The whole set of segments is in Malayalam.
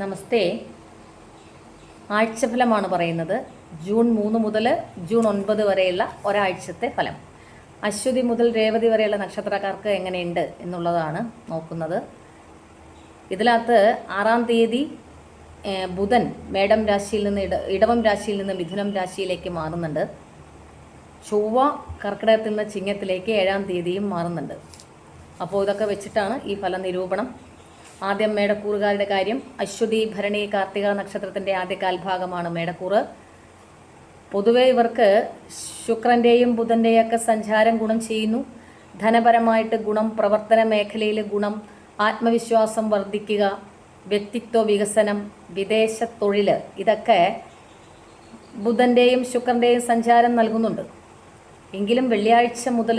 നമസ്തേ. ആഴ്ചഫലമാണ് പറയുന്നത്. ജൂൺ മൂന്ന് മുതൽ ജൂൺ ഒൻപത് വരെയുള്ള ഒരാഴ്ചത്തെ ഫലം. അശ്വതി മുതൽ രേവതി വരെയുള്ള നക്ഷത്രക്കാർക്ക് എങ്ങനെയുണ്ട് എന്നുള്ളതാണ് നോക്കുന്നത്. ഇതിനകത്ത് ആറാം തീയതി ബുധൻ മേടം രാശിയിൽ നിന്ന് ഇട ഇടവം രാശിയിൽ നിന്ന് മിഥുനം രാശിയിലേക്ക് മാറുന്നുണ്ട്. ചൊവ്വ കർക്കിടകത്തിൽ നിന്ന് ചിങ്ങത്തിലേക്ക് ഏഴാം തീയതിയും മാറുന്നുണ്ട്. അപ്പോൾ ഇതൊക്കെ വെച്ചിട്ടാണ് ഈ ഫല നിരൂപണം ആദ്യം മേടക്കൂറുകാരുടെ കാര്യം. അശ്വതി ഭരണി കാർത്തിക നക്ഷത്രത്തിന്റെ ആദ്യ കാൽഭാഗമാണ് മേടക്കൂറ്. പൊതുവെ ഇവർക്ക് ശുക്രന്റെയും ബുധന്റെയും ഒക്കെ സഞ്ചാരം ഗുണം ചെയ്യുന്നു. ധനപരമായിട്ട് ഗുണം പ്രവർത്തന മേഖലയിൽ ഗുണം ആത്മവിശ്വാസം വർദ്ധിക്കുക വ്യക്തിത്വ വികസനം വിദേശ തൊഴിൽ ഇതൊക്കെ ബുധന്റെയും ശുക്രന്റെയും സഞ്ചാരം നൽകുന്നുണ്ട്. എങ്കിലും വെള്ളിയാഴ്ച മുതൽ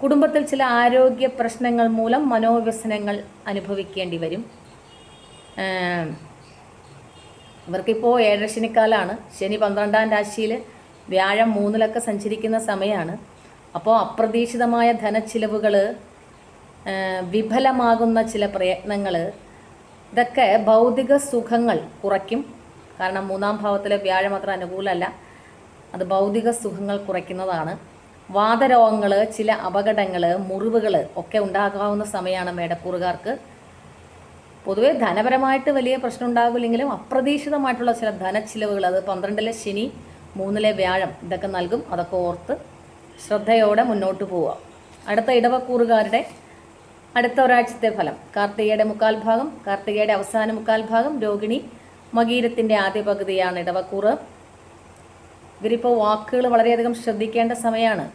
കുടുംബത്തിൽ ചില ആരോഗ്യ പ്രശ്നങ്ങൾ മൂലം മനോവ്യസനങ്ങൾ അനുഭവിക്കേണ്ടി വരും. ഇവർക്കിപ്പോൾ ഇവർക്കിപ്പോൾ ഏഴരശനിക്കാലാണ് ശനി പന്ത്രണ്ടാം രാശിയിൽ വ്യാഴം മൂന്നിലൊക്കെ സഞ്ചരിക്കുന്ന സമയമാണ് അപ്പോൾ അപ്രതീക്ഷിതമായ ധനച്ചിലവുകൾ വിഫലമാകുന്ന ചില പ്രയത്നങ്ങൾ ഇതൊക്കെ ഭൗതിക സുഖങ്ങൾ കുറയ്ക്കും. കാരണം മൂന്നാം ഭാവത്തിലെ വ്യാഴം അത്ര അനുകൂലമല്ല. അത് ഭൗതിക സുഖങ്ങൾ കുറയ്ക്കുന്നതാണ്. വാതരോഗങ്ങൾ ചില അപകടങ്ങൾ മുറിവുകൾ ഒക്കെ ഉണ്ടാകാവുന്ന സമയമാണ് മേടക്കൂറുകാർക്ക് പൊതുവേ ധനപരമായിട്ട് വലിയ പ്രശ്നം ഉണ്ടാകില്ലെങ്കിലും അപ്രതീക്ഷിതമായിട്ടുള്ള ചില ധനച്ചിലവുകൾ അത് പന്ത്രണ്ടിലെ ശനി മൂന്നിലെ വ്യാഴം ഇതൊക്കെ നൽകും. അതൊക്കെ ഓർത്ത് ശ്രദ്ധയോടെ മുന്നോട്ട് പോവുക. അടുത്ത ഇടവക്കൂറുകാരുടെ അടുത്ത ഒരാഴ്ചത്തെ ഫലം. കാർത്തികയുടെ മുക്കാൽ ഭാഗം കാർത്തികയുടെ അവസാന മുക്കാൽ ഭാഗം രോഹിണി മകീരത്തിന്റെ ആദ്യ പകുതിയാണ് ഇടവക്കൂറ്. ഇവരിപ്പോൾ വാക്കുകൾ വളരെയധികം ശ്രദ്ധിക്കേണ്ട സമയമാണ്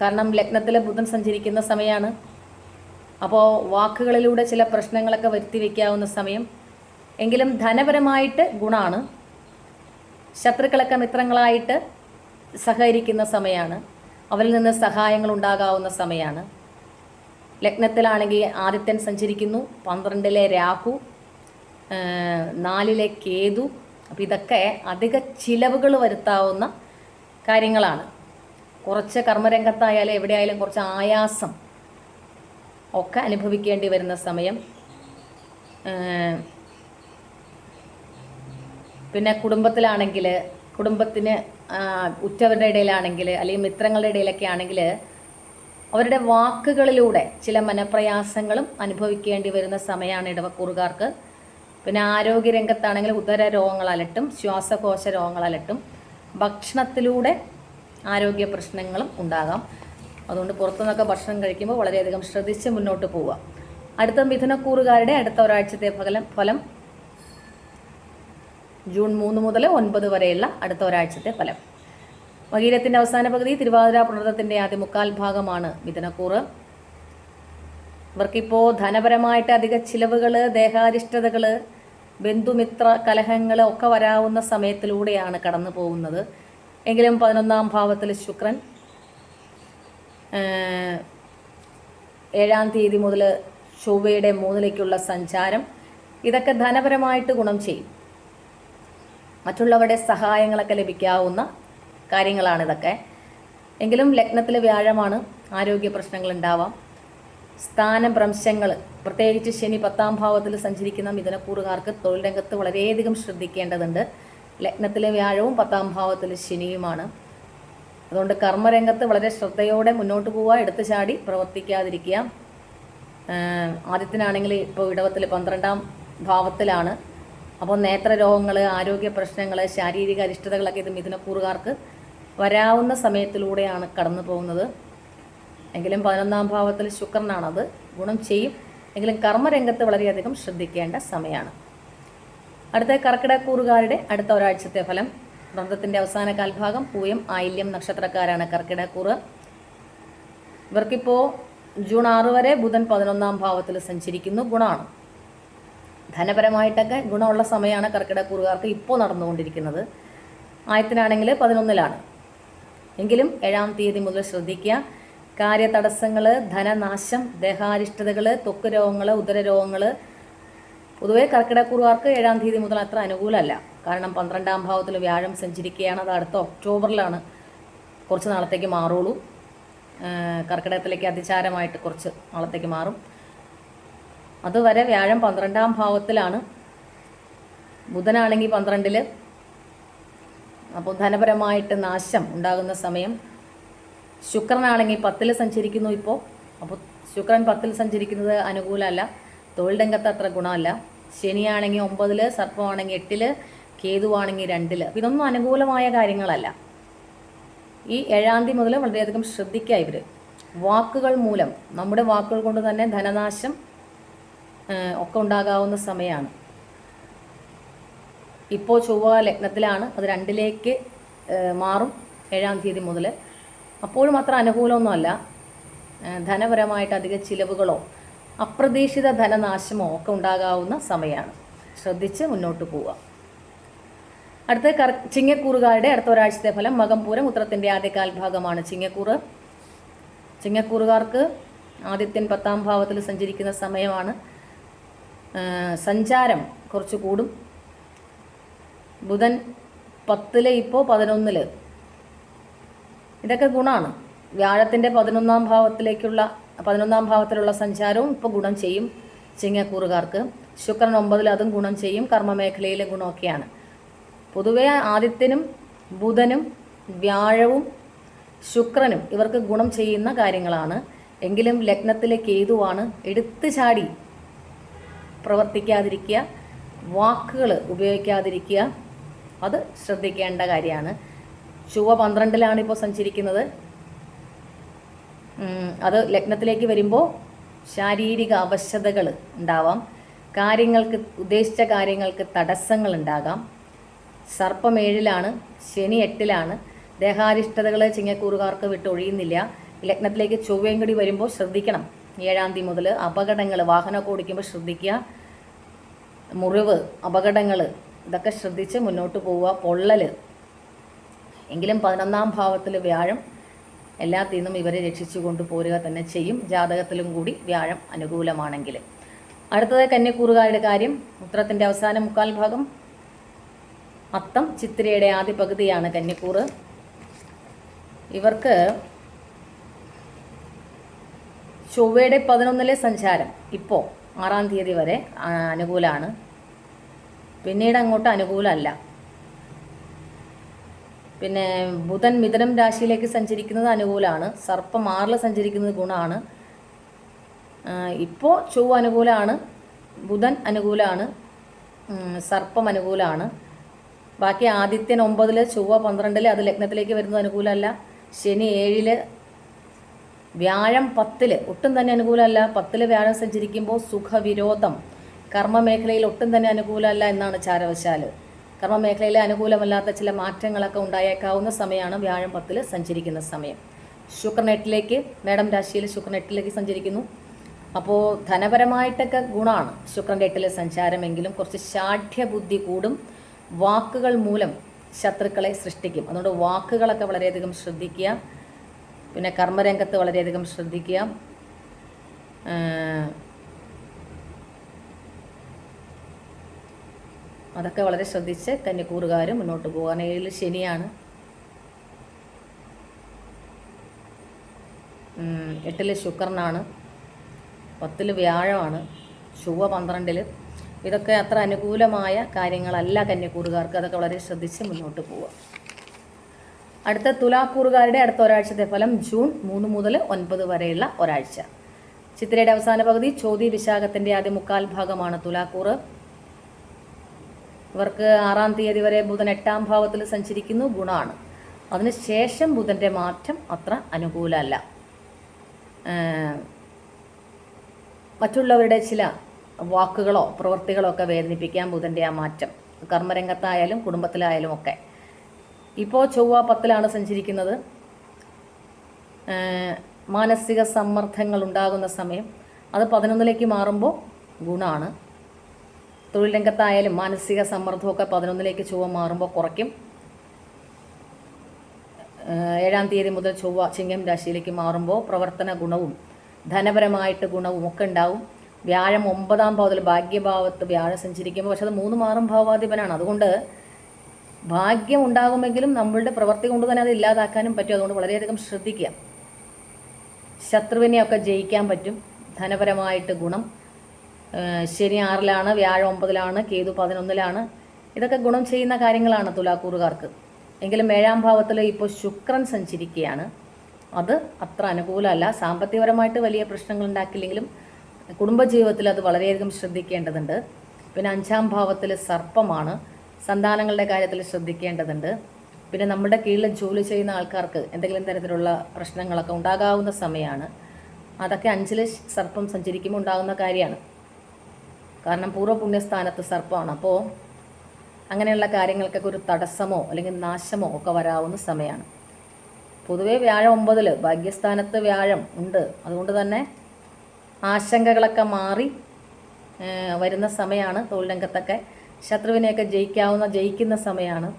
കാരണം ലഗ്നത്തിൽ ബുധൻ സഞ്ചരിക്കുന്ന സമയമാണ് അപ്പോൾ വാക്കുകളിലൂടെ ചില പ്രശ്നങ്ങളൊക്കെ വരുത്തി വയ്ക്കാവുന്ന സമയം. എങ്കിലും ധനപരമായിട്ട് ഗുണമാണ് ശത്രുക്കളൊക്കെ മിത്രങ്ങളായിട്ട് സഹകരിക്കുന്ന സമയമാണ് അവരിൽ നിന്ന് സഹായങ്ങൾ ഉണ്ടാകാവുന്ന സമയമാണ് ലഗ്നത്തിലാണെങ്കിൽ ആദിത്യൻ സഞ്ചരിക്കുന്നു പന്ത്രണ്ടിലെ രാഹു നാലിലെ കേതു അപ്പോൾ ഇതൊക്കെ അധിക ചിലവുകൾ വരുത്താവുന്ന കാര്യങ്ങളാണ്. കുറച്ച് കർമ്മരംഗത്തായാലും എവിടെയായാലും കുറച്ച് ആയാസം ഒക്കെ അനുഭവിക്കേണ്ടി വരുന്ന സമയം. പിന്നെ കുടുംബത്തിലാണെങ്കിൽ കുടുംബത്തിന് ഉറ്റവരുടെ ഇടയിലാണെങ്കിൽ അല്ലെങ്കിൽ മിത്രങ്ങളുടെ ഇടയിലൊക്കെ ആണെങ്കിൽ അവരുടെ വാക്കുകളിലൂടെ ചില മനപ്രയാസങ്ങളും അനുഭവിക്കേണ്ടി വരുന്ന സമയമാണ് ഇടവക്കൂറുകാർക്ക് പിന്നെ ആരോഗ്യ രംഗത്താണെങ്കിൽ ഉദര രോഗങ്ങൾ അലട്ടും ശ്വാസകോശ രോഗങ്ങൾ അലട്ടും ഭക്ഷണത്തിലൂടെ ആരോഗ്യ പ്രശ്നങ്ങളും ഉണ്ടാകാം. അതുകൊണ്ട് പുറത്തുനിന്നൊക്കെ ഭക്ഷണം കഴിക്കുമ്പോൾ വളരെയധികം ശ്രദ്ധിച്ച് മുന്നോട്ട് പോവുക. അടുത്ത മിഥുനക്കൂറുകാരുടെ അടുത്ത ഒരാഴ്ചത്തെ ഫലം ഫലം ജൂൺ മൂന്ന് മുതൽ ഒൻപത് വരെയുള്ള അടുത്ത ഒരാഴ്ചത്തെ ഫലം. മകീരത്തിന്റെ അവസാന പകുതി തിരുവാതിര പുണർത്തത്തിന്റെ ആദ്യ മുക്കാൽ ഭാഗമാണ് മിഥുനക്കൂറ്. ഇവർക്കിപ്പോൾ ധനപരമായിട്ട് അധിക ചിലവുകൾ ദേഹാരിഷ്ടതകൾ ബന്ധുമിത്ര കലഹങ്ങൾ ഒക്കെ വരാവുന്ന സമയത്തിലൂടെയാണ് കടന്നു പോകുന്നത്. എങ്കിലും പതിനൊന്നാം ഭാവത്തിൽ ശുക്രൻ ഏഴാം തീയതി മുതൽ ചൊവ്വയുടെ മൂന്നിലേക്കുള്ള സഞ്ചാരം. ഇതൊക്കെ ധനപരമായിട്ട് ഗുണം ചെയ്യും. മറ്റുള്ളവരുടെ സഹായങ്ങളൊക്കെ ലഭിക്കാവുന്ന കാര്യങ്ങളാണിതൊക്കെ എങ്കിലും ലഗ്നത്തിൽ വ്യാഴമാണ് ആരോഗ്യ പ്രശ്നങ്ങൾ ഉണ്ടാവാം. സ്ഥാനഭ്രംശങ്ങൾ പ്രത്യേകിച്ച് ശനി പത്താം ഭാവത്തിൽ സഞ്ചരിക്കുന്ന മിഥുനക്കൂറുകാർക്ക് തൊഴിൽ രംഗത്ത് വളരെയധികം ശ്രദ്ധിക്കേണ്ടതുണ്ട്. ലഗ്നത്തിലെ വ്യാഴവും പത്താം ഭാവത്തിൽ ശനിയുമാണ്. അതുകൊണ്ട് കർമ്മരംഗത്ത് വളരെ ശ്രദ്ധയോടെ മുന്നോട്ട് പോവുക എടുത്തു ചാടി പ്രവർത്തിക്കാതിരിക്കുക. ആദ്യത്തിനാണെങ്കിൽ ഇപ്പോൾ ഇടവത്തിൽ പന്ത്രണ്ടാം ഭാവത്തിലാണ്. അപ്പോൾ നേത്രരോഗങ്ങൾ ആരോഗ്യ പ്രശ്നങ്ങൾ ശാരീരിക അരിഷ്ടതകളൊക്കെ ഇത് മിഥുനക്കൂറുകാർക്ക് വരാവുന്ന സമയത്തിലൂടെയാണ് കടന്നു പോകുന്നത്. എങ്കിലും പതിനൊന്നാം ഭാവത്തിൽ ശുക്രനാണത്. ഗുണം ചെയ്യും. എങ്കിലും കർമ്മരംഗത്ത് വളരെയധികം ശ്രദ്ധിക്കേണ്ട സമയമാണ്. അടുത്ത കർക്കിടക്കൂറുകാരുടെ അടുത്ത ഒരാഴ്ചത്തെ ഫലം. വ്രതത്തിന്റെ അവസാന കാൽഭാഗം പൂയം ആയില്യം നക്ഷത്രക്കാരാണ് കർക്കിടക്കൂറ് ഇവർക്കിപ്പോൾ ജൂൺ ആറ് വരെ ബുധൻ പതിനൊന്നാം ഭാവത്തിൽ സഞ്ചരിക്കുന്നു. ഗുണമാണ്. ധനപരമായിട്ടൊക്കെ ഗുണമുള്ള സമയമാണ് കർക്കിടക്കൂറുകാർക്ക് ഇപ്പോൾ നടന്നുകൊണ്ടിരിക്കുന്നത്. ആയത്തിനാണെങ്കിൽ പതിനൊന്നിലാണ്. എങ്കിലും ഏഴാം തീയതി മുതൽ ശ്രദ്ധിക്കുക. കാര്യതടസ്സങ്ങൾ ധനനാശം ദേഹാരിഷ്ടതകൾ ത്വക്ക് രോഗങ്ങൾ ഉദരരോഗങ്ങൾ പൊതുവേ കർക്കിടക്കുറുവാർക്ക് ഏഴാം തീയതി മുതൽ അത്ര അനുകൂലമല്ല. കാരണം പന്ത്രണ്ടാം ഭാവത്തിൽ വ്യാഴം സഞ്ചരിക്കുകയാണ്. അത് അടുത്ത ഒക്ടോബറിലാണ് കുറച്ച് നാളത്തേക്ക് മാറുള്ളൂ. കർക്കിടകത്തിലേക്ക് അതിചാരമായിട്ട് കുറച്ച് നാളത്തേക്ക് മാറും. അതുവരെ വ്യാഴം പന്ത്രണ്ടാം ഭാവത്തിലാണ്. ബുധനാണെങ്കിൽ പന്ത്രണ്ടിൽ അപ്പോൾ ധനപരമായിട്ട് നാശം ഉണ്ടാകുന്ന സമയം ശുക്രനാണെങ്കിൽ പത്തിൽ സഞ്ചരിക്കുന്നു ഇപ്പോൾ. അപ്പോൾ ശുക്രൻ പത്തിൽ സഞ്ചരിക്കുന്നത് അനുകൂലമല്ല. തൊഴിൽ രംഗത്ത് അത്ര ഗുണമല്ല. ശനിയാണെങ്കിൽ ഒമ്പതിൽ സർപ്പമാണെങ്കിൽ എട്ടിൽ കേതുവാണെങ്കിൽ രണ്ടിൽ അപ്പോൾ ഇതൊന്നും അനുകൂലമായ കാര്യങ്ങളല്ല. ഈ ഏഴാം തീയതി മുതൽ വളരെയധികം ശ്രദ്ധിക്കുക ഇവർ വാക്കുകൾ മൂലം നമ്മുടെ വാക്കുകൾ കൊണ്ട് തന്നെ ധനനാശം ഒക്കെ ഉണ്ടാകാവുന്ന സമയമാണ്. ഇപ്പോൾ ചൊവ്വ ലഗ്നത്തിലാണ്. അത് രണ്ടിലേക്ക് മാറും ഏഴാം തീയതി മുതൽ അപ്പോഴും അത്ര അനുകൂലമൊന്നുമല്ല. ധനപരമായിട്ട് അധിക ചിലവുകളോ അപ്രതീക്ഷിത ധനനാശമോ ഒക്കെ ഉണ്ടാകാവുന്ന സമയമാണ് ശ്രദ്ധിച്ച് മുന്നോട്ട് പോവുക. അടുത്ത കർ ചിങ്ങക്കൂറുകാരുടെ അടുത്ത ഒരാഴ്ചത്തെ ഫലം മകംപൂരം ഉത്തരത്തിന്റെ ആദ്യ കാൽഭാഗമാണ് ചിങ്ങക്കൂറ് ചിങ്ങക്കൂറുകാർക്ക് ആദിത്യൻ പത്താം ഭാവത്തിൽ സഞ്ചരിക്കുന്ന സമയമാണ്. സഞ്ചാരം കുറച്ച് കൂടും ബുധൻ പത്തിലെ ഇപ്പോൾ പതിനൊന്നിൽ. ഇതൊക്കെ ഗുണമാണ്. വ്യാഴത്തിന്റെ പതിനൊന്നാം ഭാവത്തിലേക്കുള്ള പതിനൊന്നാം ഭാവത്തിലുള്ള സഞ്ചാരവും ഇപ്പോൾ ഗുണം ചെയ്യും ചിങ്ങക്കൂറുകാർക്ക്. ശുക്രൻ ഒമ്പതിൽ അതും ഗുണം ചെയ്യും കർമ്മമേഖലയിലെ ഗുണമൊക്കെയാണ്. പൊതുവെ ആദിത്യനും ബുധനും വ്യാഴവും ശുക്രനും ഇവർക്ക് ഗുണം ചെയ്യുന്ന കാര്യങ്ങളാണ്. എങ്കിലും ലഗ്നത്തിലെ കേതുവാണ് എടുത്തു ചാടി പ്രവർത്തിക്കാതിരിക്കുക വാക്കുകൾ ഉപയോഗിക്കാതിരിക്കുക. അത് ശ്രദ്ധിക്കേണ്ട കാര്യമാണ്. ചൊവ്വ പന്ത്രണ്ടിലാണ് ഇപ്പോൾ സഞ്ചരിക്കുന്നത്. അത് ലഗ്നത്തിലേക്ക് വരുമ്പോൾ ശാരീരിക അവശതകൾ ഉണ്ടാവാം. കാര്യങ്ങൾക്ക് ഉദ്ദേശിച്ച കാര്യങ്ങൾക്ക് തടസ്സങ്ങൾ ഉണ്ടാകാം. സർപ്പം ഏഴിലാണ് ശനി എട്ടിലാണ്. ദേഹാരിഷ്ടതകൾ ചിങ്ങക്കൂറുകാർക്ക് വിട്ടൊഴിയുന്നില്ല ലഗ്നത്തിലേക്ക് ചൊവ്വയും കൂടി വരുമ്പോൾ ശ്രദ്ധിക്കണം. ഏഴാം തീയതി മുതൽ അപകടങ്ങൾ വാഹനമൊക്കെ ഓടിക്കുമ്പോൾ ശ്രദ്ധിക്കുക. മുറിവ് അപകടങ്ങൾ ഇതൊക്കെ ശ്രദ്ധിച്ച് മുന്നോട്ട് പോവുക. പൊള്ളൽ എങ്കിലും പതിനൊന്നാം ഭാവത്തിൽ വ്യാഴം എല്ലാത്തിൽ നിന്നും ഇവരെ രക്ഷിച്ചു കൊണ്ടുപോരുക തന്നെ ചെയ്യും. ജാതകത്തിലും കൂടി വ്യാഴം അനുകൂലമാണെങ്കിൽ. അടുത്തത് കന്യക്കൂറുകാരുടെ കാര്യം. ഉത്തരത്തിന്റെ അവസാന മുക്കാൽ ഭാഗം. അത്തം ചിത്തിരയുടെ ആദ്യ പകുതിയാണ് കന്യക്കൂറ് ഇവർക്ക് ചൊവ്വയുടെ പതിനൊന്നിലെ സഞ്ചാരം ഇപ്പോൾ ആറാം തീയതി വരെ അനുകൂലമാണ് പിന്നീട് അങ്ങോട്ട് അനുകൂലമല്ല. പിന്നെ ബുധൻ മിഥുനം രാശിയിലേക്ക് സഞ്ചരിക്കുന്നത് അനുകൂലമാണ്. സർപ്പം ആറിൽ സഞ്ചരിക്കുന്നത് ഗുണമാണ്. ഇപ്പോൾ ചൊവ്വ അനുകൂലമാണ്. ബുധൻ അനുകൂലമാണ്. സർപ്പം അനുകൂലമാണ്. ബാക്കി ആദിത്യൻ ഒമ്പതിൽ ചൊവ്വ പന്ത്രണ്ടിൽ അത് ലഗ്നത്തിലേക്ക് വരുന്നത് അനുകൂലമല്ല. ശനി ഏഴിൽ വ്യാഴം പത്തിൽ ഒട്ടും തന്നെ അനുകൂലമല്ല. പത്തിൽ വ്യാഴം സഞ്ചരിക്കുമ്പോൾ സുഖവിരോധം. കർമ്മമേഖലയിൽ ഒട്ടും തന്നെ അനുകൂലമല്ല എന്നാണ് ചാരവശാൽ കർമ്മമേഖലയിലെ അനുകൂലമല്ലാത്ത ചില മാറ്റങ്ങളൊക്കെ ഉണ്ടായേക്കാവുന്ന സമയമാണ് വ്യാഴം പത്തിൽ സഞ്ചരിക്കുന്ന സമയം. ശുക്രനെട്ടിലേക്ക് മേഡം രാശിയിൽ ശുക്രനെട്ടിലേക്ക് സഞ്ചരിക്കുന്നു. അപ്പോൾ ധനപരമായിട്ടൊക്കെ ഗുണമാണ് ശുക്രന്റെ എട്ടിലെ സഞ്ചാരമെങ്കിലും കുറച്ച് ശാഠ്യബുദ്ധി കൂടും. വാക്കുകൾ മൂലം ശത്രുക്കളെ സൃഷ്ടിക്കും. അതുകൊണ്ട് വാക്കുകളൊക്കെ വളരെയധികം ശ്രദ്ധിക്കുക. പിന്നെ കർമ്മരംഗത്ത് വളരെയധികം ശ്രദ്ധിക്കുക. അതൊക്കെ വളരെ ശ്രദ്ധിച്ച് കന്യക്കൂറുകാർ മുന്നോട്ട് പോകാൻ ഏഴിൽ ശനിയാണ്. എട്ടിൽ ശുക്രനാണ്. പത്തിൽ വ്യാഴമാണ്. ചൊവ്വ പന്ത്രണ്ടിൽ ഇതൊക്കെ അത്ര അനുകൂലമായ കാര്യങ്ങളല്ല കന്യക്കൂറുകാർക്ക് അതൊക്കെ വളരെ ശ്രദ്ധിച്ച് മുന്നോട്ട് പോവുക. അടുത്ത തുലാക്കൂറുകാരുടെ അടുത്ത ഒരാഴ്ചത്തെ ഫലം ജൂൺ മൂന്ന് മുതൽ ഒൻപത് വരെയുള്ള ഒരാഴ്ച. ചിത്രയുടെ അവസാന പകുതി ചോതി വിശാഖത്തിന്റെ ആദ്യ മുക്കാൽ ഭാഗമാണ് തുലാക്കൂറ്. ഇവർക്ക് ആറാം തീയതി വരെ ബുധൻ എട്ടാം ഭാവത്തിൽ സഞ്ചരിക്കുന്നു ഗുണമാണ് അതിനുശേഷം ബുധന്റെ മാറ്റം അത്ര അനുകൂലമല്ല. മറ്റുള്ളവരുടെ ചില വാക്കുകളോ പ്രവൃത്തികളോ ഒക്കെ വേദനിപ്പിക്കാൻ ബുധന്റെ ആ മാറ്റം. കർമ്മരംഗത്തായാലും കുടുംബത്തിലായാലും ഒക്കെ. ഇപ്പോൾ ചൊവ്വ പത്തിലാണ് സഞ്ചരിക്കുന്നത്. മാനസിക സമ്മർദ്ദങ്ങൾ ഉണ്ടാകുന്ന സമയം. അത് പതിനൊന്നിലേക്ക് മാറുമ്പോൾ ഗുണമാണ് തൊഴിൽ രംഗത്തായാലും മാനസിക സമ്മർദ്ദമൊക്കെ പതിനൊന്നിലേക്ക് ചൊവ്വ മാറുമ്പോൾ കുറയ്ക്കും. ഏഴാം തീയതി മുതൽ ചൊവ്വ ചിങ്ങം രാശിയിലേക്ക് മാറുമ്പോൾ പ്രവർത്തന ഗുണവും ധനപരമായിട്ട് ഗുണവും ഒക്കെ ഉണ്ടാവും. വ്യാഴം ഒമ്പതാം ഭാവത്തിൽ ഭാഗ്യഭാവത്ത് വ്യാഴം സഞ്ചരിക്കുമ്പോൾ പക്ഷെ അത് മൂന്ന് മാറും ഭാവാധിപനാണ്. അതുകൊണ്ട് ഭാഗ്യം ഉണ്ടാകുമെങ്കിലും നമ്മളുടെ പ്രവൃത്തി കൊണ്ട് തന്നെ അത് ഇല്ലാതാക്കാനും പറ്റും. അതുകൊണ്ട് വളരെയധികം ശ്രദ്ധിക്കുക. ശത്രുവിനെയൊക്കെ ജയിക്കാൻ പറ്റും. ധനപരമായിട്ട് ഗുണം ശനി ആറിലാണ് വ്യാഴം ഒമ്പതിലാണ് കേതു പതിനൊന്നിലാണ്. ഇതൊക്കെ ഗുണം ചെയ്യുന്ന കാര്യങ്ങളാണ് തുലാക്കൂറുകാർക്ക്. എങ്കിലും ഏഴാം ഭാവത്തിൽ ഇപ്പോൾ ശുക്രൻ സഞ്ചരിക്കുകയാണ്. അത് അത്ര അനുകൂലമല്ല. സാമ്പത്തികപരമായിട്ട് വലിയ പ്രശ്നങ്ങൾ ഉണ്ടാക്കില്ലെങ്കിലും കുടുംബജീവിതത്തിൽ അത് വളരെയധികം ശ്രദ്ധിക്കേണ്ടതുണ്ട്. പിന്നെ അഞ്ചാം ഭാവത്തിൽ സർപ്പമാണ്. സന്താനങ്ങളുടെ കാര്യത്തിൽ ശ്രദ്ധിക്കേണ്ടതുണ്ട്. പിന്നെ നമ്മുടെ കീഴിൽ ജോലി ചെയ്യുന്ന ആൾക്കാർക്ക് എന്തെങ്കിലും തരത്തിലുള്ള പ്രശ്നങ്ങളൊക്കെ ഉണ്ടാകാവുന്ന സമയമാണ് അതൊക്കെ അഞ്ചിൽ സർപ്പം സഞ്ചരിക്കുമ്പോൾ ഉണ്ടാകുന്ന കാര്യമാണ്. കാരണം പൂർവപുണ്യസ്ഥാനത്ത് സർപ്പമാണ് അപ്പോൾ അങ്ങനെയുള്ള കാര്യങ്ങൾക്കൊക്കെ ഒരു തടസ്സമോ അല്ലെങ്കിൽ നാശമോ ഒക്കെ വരാവുന്ന സമയമാണ് പൊതുവേ വ്യാഴം ഒമ്പതിൽ ഭാഗ്യസ്ഥാനത്ത് വ്യാഴം ഉണ്ട്. അതുകൊണ്ട് തന്നെ ആശങ്കകളൊക്കെ മാറി വരുന്ന സമയമാണ് തൊഴിൽ രംഗത്തൊക്കെ ശത്രുവിനെയൊക്കെ ജയിക്കാവുന്ന ജയിക്കുന്ന സമയമാണ്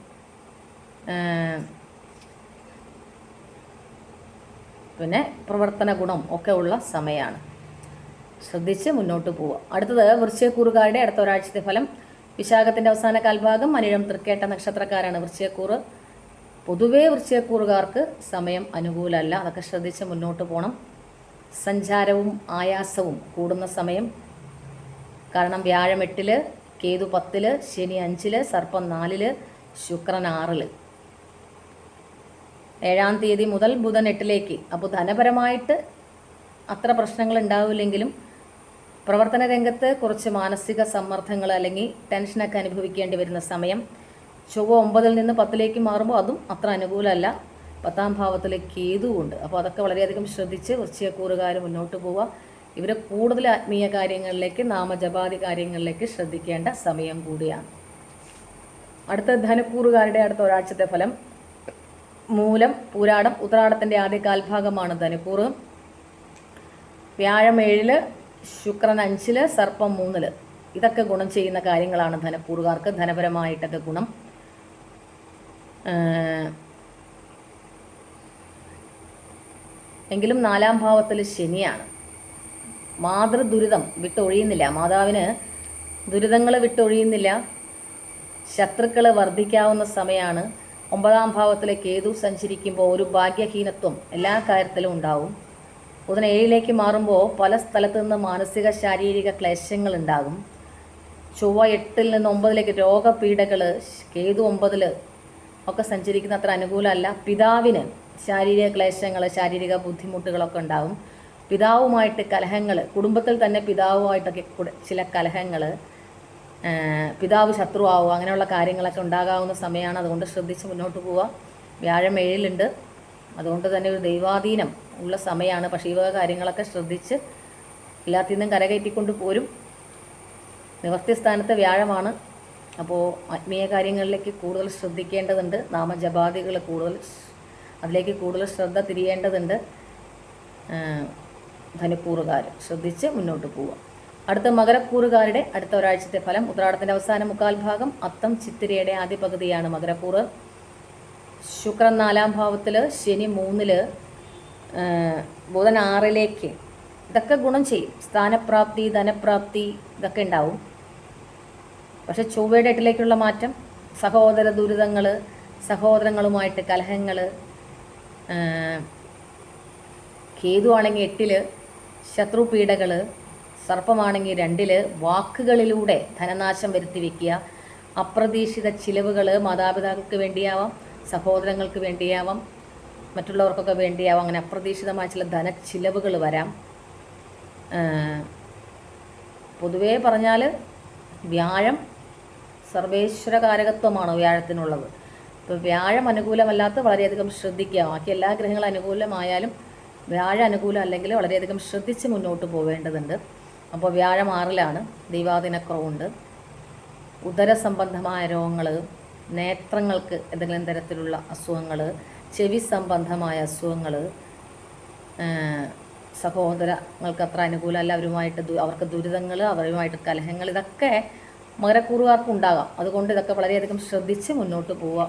പിന്നെ പ്രവർത്തന ഗുണം ഒക്കെ ഉള്ള സമയമാണ് ശ്രദ്ധിച്ച് മുന്നോട്ട് പോവുക. അടുത്തത് വൃശ്ചയക്കൂറുകാരുടെ അടുത്ത ഒരാഴ്ചത്തെ ഫലം. വിശാഖത്തിന്റെ അവസാന കാൽഭാഗം മനിഴം തൃക്കേട്ട നക്ഷത്രക്കാരാണ് വൃശ്ചയക്കൂറ് പൊതുവേ വൃശ്ചയക്കൂറുകാർക്ക് സമയം അനുകൂലമല്ല. അതൊക്കെ ശ്രദ്ധിച്ച് മുന്നോട്ട് പോകണം സഞ്ചാരവും ആയാസവും കൂടുന്ന സമയം. കാരണം വ്യാഴം എട്ടിൽ കേതു പത്തിൽ ശനി അഞ്ചിൽ സർപ്പം നാലിൽ ശുക്രൻ ആറിൽ. ഏഴാം തീയതി മുതൽ ബുധൻ എട്ടിലേക്ക്. അപ്പോൾ ധനപരമായിട്ട് അത്ര പ്രശ്നങ്ങൾ ഉണ്ടാവില്ലെങ്കിലും പ്രവർത്തന രംഗത്ത് കുറച്ച് മാനസിക സമ്മർദ്ദങ്ങൾ അല്ലെങ്കിൽ ടെൻഷനൊക്കെ അനുഭവിക്കേണ്ടി വരുന്ന സമയം. ചൊവ്വ ഒമ്പതിൽ നിന്ന് പത്തിലേക്ക് മാറുമ്പോൾ അതും അത്ര അനുകൂലമല്ല. പത്താം ഭാവത്തിൽ കേതുവുണ്ട്. അപ്പോൾ അതൊക്കെ വളരെയധികം ശ്രദ്ധിച്ച് വൃശ്ചികക്കൂറുകാർ മുന്നോട്ട് പോവുക. ഇവരെ കൂടുതൽ ആത്മീയ കാര്യങ്ങളിലേക്ക് നാമജപാതി കാര്യങ്ങളിലേക്ക് ശ്രദ്ധിക്കേണ്ട സമയം കൂടിയാണ്. അടുത്ത ധനുക്കൂറുകാരുടെ അടുത്ത ഒരാഴ്ചത്തെ ഫലം. മൂലം പൂരാടം ഉത്രാടത്തിന്റെ ആദ്യ കാൽഭാഗമാണ് ധനുക്കൂറ്. വ്യാഴം ഏഴിൽ ശുക്രൻ അഞ്ചിൽ സർപ്പം മൂന്നിൽ. ഇതൊക്കെ ഗുണം ചെയ്യുന്ന കാര്യങ്ങളാണ് ധനക്കൂറുകാർക്ക് ധനപരമായിട്ടൊക്കെ ഗുണം. എങ്കിലും നാലാം ഭാവത്തിൽ ശനിയാണ്. മാതൃദുരിതം വിട്ടൊഴിയുന്നില്ല. മാതാവിന് ദുരിതങ്ങൾ വിട്ടൊഴിയുന്നില്ല. ശത്രുക്കൾ വർദ്ധിക്കാവുന്ന സമയമാണ് ഒമ്പതാം ഭാവത്തിലെ കേതു സഞ്ചരിക്കുമ്പോൾ ഒരു ഭാഗ്യഹീനത്വം എല്ലാ കാര്യത്തിലും ഉണ്ടാവും. ബുധൻ ഏഴിലേക്ക് മാറുമ്പോൾ പല സ്ഥലത്ത് നിന്ന് മാനസിക ശാരീരിക ക്ലേശങ്ങൾ ഉണ്ടാകും ചൊവ്വ എട്ടിൽ നിന്ന് ഒമ്പതിലേക്ക് രോഗപീഠകൾ കേതു ഒമ്പതിൽ ഒക്കെ സഞ്ചരിക്കുന്ന അത്ര അനുകൂലമല്ല. പിതാവിന് ശാരീരിക ക്ലേശങ്ങൾ ശാരീരിക ബുദ്ധിമുട്ടുകളൊക്കെ ഉണ്ടാകും. പിതാവുമായിട്ട് കലഹങ്ങൾ കുടുംബത്തിൽ തന്നെ പിതാവുമായിട്ടൊക്കെ ചില കലഹങ്ങൾ പിതാവ് ശത്രുവാവുക അങ്ങനെയുള്ള കാര്യങ്ങളൊക്കെ ഉണ്ടാകാവുന്ന സമയമാണ്. അതുകൊണ്ട് ശ്രദ്ധിച്ച് മുന്നോട്ട് പോവുക. വ്യാഴം ഏഴിലുണ്ട്. അതുകൊണ്ട് തന്നെ ഒരു ദൈവാധീനം ഉള്ള സമയമാണ് പക്ഷേ ഈ വക കാര്യങ്ങളൊക്കെ ശ്രദ്ധിച്ച് എല്ലാത്തിൽ നിന്നും കരകയറ്റിക്കൊണ്ട് പോരും. നിവർത്തിസ്ഥാനത്തെ വ്യാഴമാണ്. അപ്പോൾ ആത്മീയ കാര്യങ്ങളിലേക്ക് കൂടുതൽ ശ്രദ്ധിക്കേണ്ടതുണ്ട്. നാമജപാദികൾ കൂടുതൽ അതിലേക്ക് കൂടുതൽ ശ്രദ്ധ തിരിയേണ്ടതുണ്ട്. ധനുക്കൂറുകാർ ശ്രദ്ധിച്ച് മുന്നോട്ട് പോവുക. അടുത്ത മകരക്കൂറുകാരുടെ അടുത്ത ഒരാഴ്ചത്തെ ഫലം. ഉത്രാടത്തിന്റെ അവസാന മുക്കാൽ ഭാഗം അത്തം ചിത്തിരയുടെ ആദ്യ പകുതിയാണ് മകരക്കൂറ്. ശുക്രൻ നാലാം ഭാവത്തിൽ ശനി മൂന്നിൽ ബുധൻ ആറിലേക്ക് ഇതൊക്കെ ഗുണം ചെയ്യും. സ്ഥാനപ്രാപ്തി ധനപ്രാപ്തി ഇതൊക്കെ ഉണ്ടാവും. പക്ഷെ ചൊവ്വയുടെ എട്ടിലേക്കുള്ള മാറ്റം സഹോദര ദുരിതങ്ങൾ സഹോദരങ്ങളുമായിട്ട് കലഹങ്ങൾ കേതു ആണെങ്കിൽ എട്ടിൽ ശത്രുപീഡകൾ സർപ്പമാണെങ്കിൽ രണ്ടിൽ വാക്കുകളിലൂടെ ധനനാശം വരുത്തി വയ്ക്കുക അപ്രതീക്ഷിത ചിലവുകൾ മാതാപിതാക്കൾക്ക് വേണ്ടിയാവാം സഹോദരങ്ങൾക്ക് വേണ്ടിയാവാം മറ്റുള്ളവർക്കൊക്കെ വേണ്ടിയാവും. അങ്ങനെ അപ്രതീക്ഷിതമായ ചില ധന ചിലവുകൾ വരാം പൊതുവേ പറഞ്ഞാൽ വ്യാഴം സർവേശ്വര കാരകത്വമാണ് വ്യാഴത്തിനുള്ളത്. ഇപ്പോൾ വ്യാഴം അനുകൂലമല്ലാത്ത വളരെയധികം ശ്രദ്ധിക്കുക. ബാക്കി എല്ലാ ഗ്രഹങ്ങളും അനുകൂലമായാലും വ്യാഴം അനുകൂലം അല്ലെങ്കിൽ വളരെയധികം ശ്രദ്ധിച്ച് മുന്നോട്ട് പോവേണ്ടതുണ്ട്. അപ്പോൾ വ്യാഴം ആറിലാണ് ദൈവാദിനക്കുറവുണ്ട്. ഉദര സംബന്ധമായ രോഗങ്ങൾ നേത്രങ്ങൾക്ക് എന്തെങ്കിലും തരത്തിലുള്ള അസുഖങ്ങൾ ചെവി സംബന്ധമായ അസുഖങ്ങൾ സഹോദരങ്ങൾക്ക് അത്ര അനുകൂലമല്ല അവരുമായിട്ട് അവർക്ക് ദുരിതങ്ങൾ അവരുമായിട്ട് കലഹങ്ങൾ ഇതൊക്കെ മകരക്കൂറുകാർക്ക് ഉണ്ടാകാം അതുകൊണ്ട് ഇതൊക്കെ വളരെയധികം ശ്രദ്ധിച്ച് മുന്നോട്ട് പോവുക.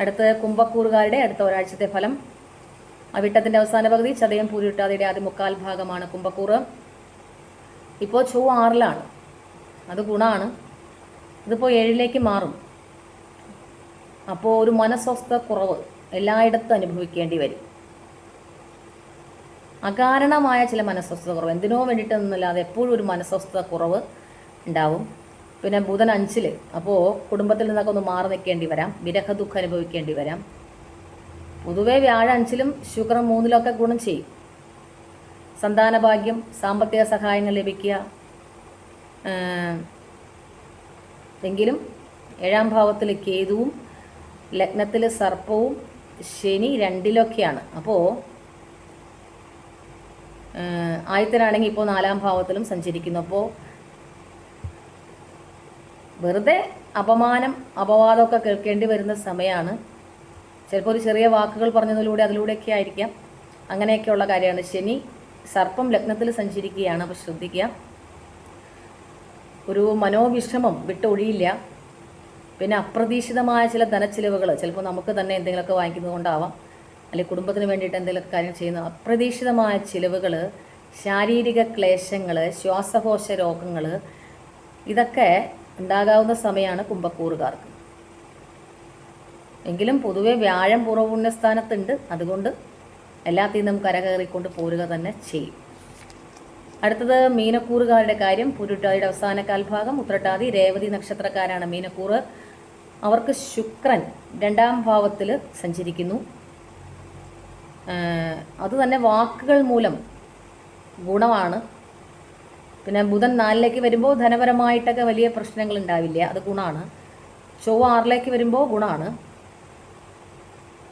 അടുത്ത കുംഭക്കൂറുകാരുടെ അടുത്ത ഒരാഴ്ചത്തെ ഫലം അവിട്ടത്തിന്റെ അവസാന പകുതി ചതയം പൂരിട്ടാതിയുടെ ആദ്യ മുക്കാൽ ഭാഗമാണ് കുംഭക്കൂറ്. ഇപ്പോൾ ചൊവ്വ ആറിലാണ്. അത് ഗുണമാണ് ഇതിപ്പോൾ ഏഴിലേക്ക് മാറും. അപ്പോൾ ഒരു മനസ്വസ്ഥ കുറവ്. എല്ലായിടത്തും അനുഭവിക്കേണ്ടി വരും. അകാരണമായ ചില മനസ്വസ്ഥത കുറവ്. എന്തിനോ വേണ്ടിയിട്ടൊന്നുമില്ലാതെ എപ്പോഴും ഒരു മനസ്വസ്ഥത കുറവ് ഉണ്ടാവും. പിന്നെ ബുധൻ അഞ്ചിൽ അപ്പോൾ കുടുംബത്തിൽ നിന്നൊക്കെ ഒന്ന് മാറി നിൽക്കേണ്ടി വരാം. വിരഹ ദുഃഖം അനുഭവിക്കേണ്ടി വരാം. പൊതുവെ വ്യാഴ അഞ്ചിലും ശുക്രൻ മൂന്നിലൊക്കെ ഗുണം ചെയ്യും. സന്താനഭാഗ്യം സാമ്പത്തിക സഹായങ്ങൾ ലഭിക്കുക. എങ്കിലും ഏഴാം ഭാവത്തിൽ കേതുവും ലഗ്നത്തിൽ സർപ്പവും ശനി രണ്ടിലൊക്കെയാണ്. അപ്പോൾ ആയത്തിനാണെങ്കിൽ ഇപ്പോൾ നാലാം ഭാവത്തിലും സഞ്ചരിക്കുന്നു. അപ്പോൾ വെറുതെ അപമാനം അപവാദമൊക്കെ കേൾക്കേണ്ടി വരുന്ന സമയമാണ് ചിലപ്പോൾ ഒരു ചെറിയ വാക്കുകൾ പറഞ്ഞതിലൂടെ അതിലൂടെയൊക്കെ ആയിരിക്കാം. അങ്ങനെയൊക്കെയുള്ള കാര്യമാണ്. ശനി സർപ്പം ലഗ്നത്തിൽ സഞ്ചരിക്കുകയാണ്. അപ്പോൾ ശ്രദ്ധിക്കുക. ഒരു മനോവിഷമം വിട്ടൊഴിയില്ല. പിന്നെ അപ്രതീക്ഷിതമായ ചില ധനച്ചിലവുകൾ ചിലപ്പോൾ നമുക്ക് തന്നെ എന്തെങ്കിലുമൊക്കെ വാങ്ങിക്കുന്നത് കൊണ്ടാവാം. അല്ലെങ്കിൽ കുടുംബത്തിന് വേണ്ടിയിട്ട് എന്തെങ്കിലുമൊക്കെ കാര്യം ചെയ്യുന്ന അപ്രതീക്ഷിതമായ ചിലവുകൾ ശാരീരിക ക്ലേശങ്ങൾ ശ്വാസകോശ രോഗങ്ങൾ ഇതൊക്കെ ഉണ്ടാകാവുന്ന സമയമാണ് കുംഭക്കൂറുകാർക്ക്. എങ്കിലും പൊതുവെ വ്യാഴം പൂർവപുണ്യസ്ഥാനത്തുണ്ട് അതുകൊണ്ട് എല്ലാത്തിൽ നിന്നും കരകയറിക്കൊണ്ട് പോരുക തന്നെ ചെയ്യും. അടുത്തത് മീനക്കൂറുകാരുടെ കാര്യം. പുരുട്ടാതിയുടെ അവസാന കാൽഭാഗം ഉത്രട്ടാതി രേവതി നക്ഷത്രക്കാരാണ് മീനക്കൂറ്. അവർക്ക് ശുക്രൻ രണ്ടാം ഭാവത്തിൽ സഞ്ചരിക്കുന്നു. അത് തന്നെ വാക്കുകൾ മൂലം ഗുണമാണ്. പിന്നെ ബുധൻ നാലിലേക്ക് വരുമ്പോൾ ധനപരമായിട്ടൊക്കെ വലിയ പ്രശ്നങ്ങൾ ഉണ്ടാവില്ല അത് ഗുണമാണ്. ചൊവ്വ ആറിലേക്ക് വരുമ്പോൾ ഗുണമാണ്.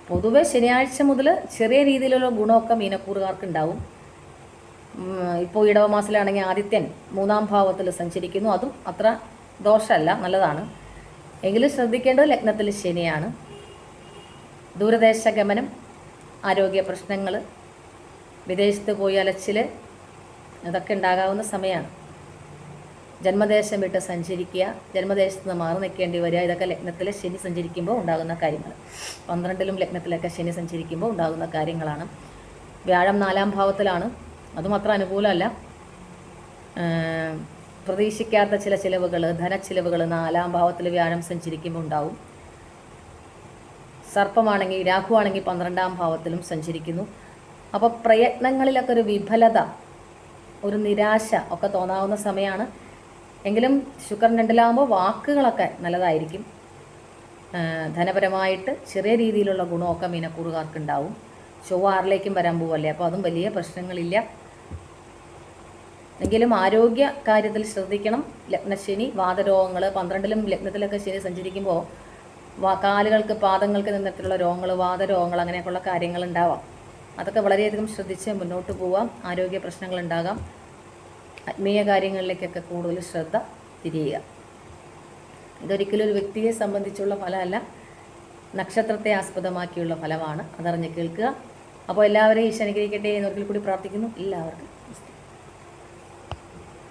പൊതുവെ ശനിയാഴ്ച മുതൽ ചെറിയ രീതിയിലുള്ള ഗുണമൊക്കെ മീനക്കൂറുകാർക്ക് ഉണ്ടാവും ഇപ്പോൾ ഇടവമാസത്തിലാണെങ്കിൽ ആദിത്യൻ മൂന്നാം ഭാവത്തിൽ സഞ്ചരിക്കുന്നു. അതും അത്ര ദോഷമല്ല നല്ലതാണ്. എങ്കിലും ശ്രദ്ധിക്കേണ്ടത് ലഗ്നത്തിൽ ശനിയാണ്. ദൂരദേശ ഗമനം ആരോഗ്യ പ്രശ്നങ്ങൾ വിദേശത്ത് പോയി അലച്ചിൽ അതൊക്കെ ഉണ്ടാകാവുന്ന സമയമാണ്. ജന്മദേശം വിട്ട് സഞ്ചരിക്കുക ജന്മദേശത്ത് നിന്ന് മാറി നിൽക്കേണ്ടി വരിക ഇതൊക്കെ ലഗ്നത്തിൽ ശനി സഞ്ചരിക്കുമ്പോൾ ഉണ്ടാകുന്ന കാര്യങ്ങൾ. പന്ത്രണ്ടിലും ലഗ്നത്തിലൊക്കെ ശനി സഞ്ചരിക്കുമ്പോൾ ഉണ്ടാകുന്ന കാര്യങ്ങളാണ്. വ്യാഴം നാലാം ഭാവത്തിലാണ്. അതും അത്ര അനുകൂലമല്ല പ്രതീക്ഷിക്കാത്ത ചില ചിലവുകൾ ധനച്ചിലവുകൾ നാലാം ഭാവത്തിൽ വ്യാഴം സഞ്ചരിക്കുമ്പോൾ ഉണ്ടാവും. സർപ്പമാണെങ്കിൽ രാഹു ആണെങ്കിൽ പന്ത്രണ്ടാം ഭാവത്തിലും സഞ്ചരിക്കുന്നു. അപ്പോൾ പ്രയത്നങ്ങളിലൊക്കെ ഒരു വിഫലത ഒരു നിരാശ ഒക്കെ തോന്നാവുന്ന സമയമാണ്. എങ്കിലും ശുക്രൻ രണ്ടിലാകുമ്പോൾ വാക്കുകളൊക്കെ നല്ലതായിരിക്കും. ധനപരമായിട്ട് ചെറിയ രീതിയിലുള്ള ഗുണമൊക്കെ മീനക്കൂറുകാർക്ക് ഉണ്ടാവും ചൊവ്വ ആറിലേക്കും വരാൻ പോവല്ലേ? അപ്പോൾ അതും വലിയ പ്രശ്നങ്ങളില്ല. എങ്കിലും ആരോഗ്യ കാര്യത്തിൽ ശ്രദ്ധിക്കണം. ലഗ്നശനി വാതരോഗങ്ങൾ പന്ത്രണ്ടിലും ലഗ്നത്തിലൊക്കെ ശനി സഞ്ചരിക്കുമ്പോൾ കാലുകൾക്ക് പാദങ്ങൾക്ക് നിന്നിട്ടുള്ള രോഗങ്ങൾ വാതരോഗങ്ങൾ അങ്ങനെയൊക്കെയുള്ള കാര്യങ്ങൾ ഉണ്ടാവാം. അതൊക്കെ വളരെയധികം ശ്രദ്ധിച്ച് മുന്നോട്ട് പോവാം. ആരോഗ്യ പ്രശ്നങ്ങൾ ഉണ്ടാകാം. ആത്മീയ കാര്യങ്ങളിലേക്കൊക്കെ കൂടുതൽ ശ്രദ്ധ തിരിയുക. ഇതൊരിക്കലും ഒരു വ്യക്തിയെ സംബന്ധിച്ചുള്ള ഫലമല്ല. നക്ഷത്രത്തെ ആസ്പദമാക്കിയുള്ള ഫലമാണ്. അതറിഞ്ഞ് കേൾക്കുക. അപ്പോൾ എല്ലാവരെയും ഈശ്വനുഗ്രഹിക്കട്ടെ എന്നൊരിക്കൽ കൂടി പ്രാർത്ഥിക്കുന്നു. എല്ലാവർക്കും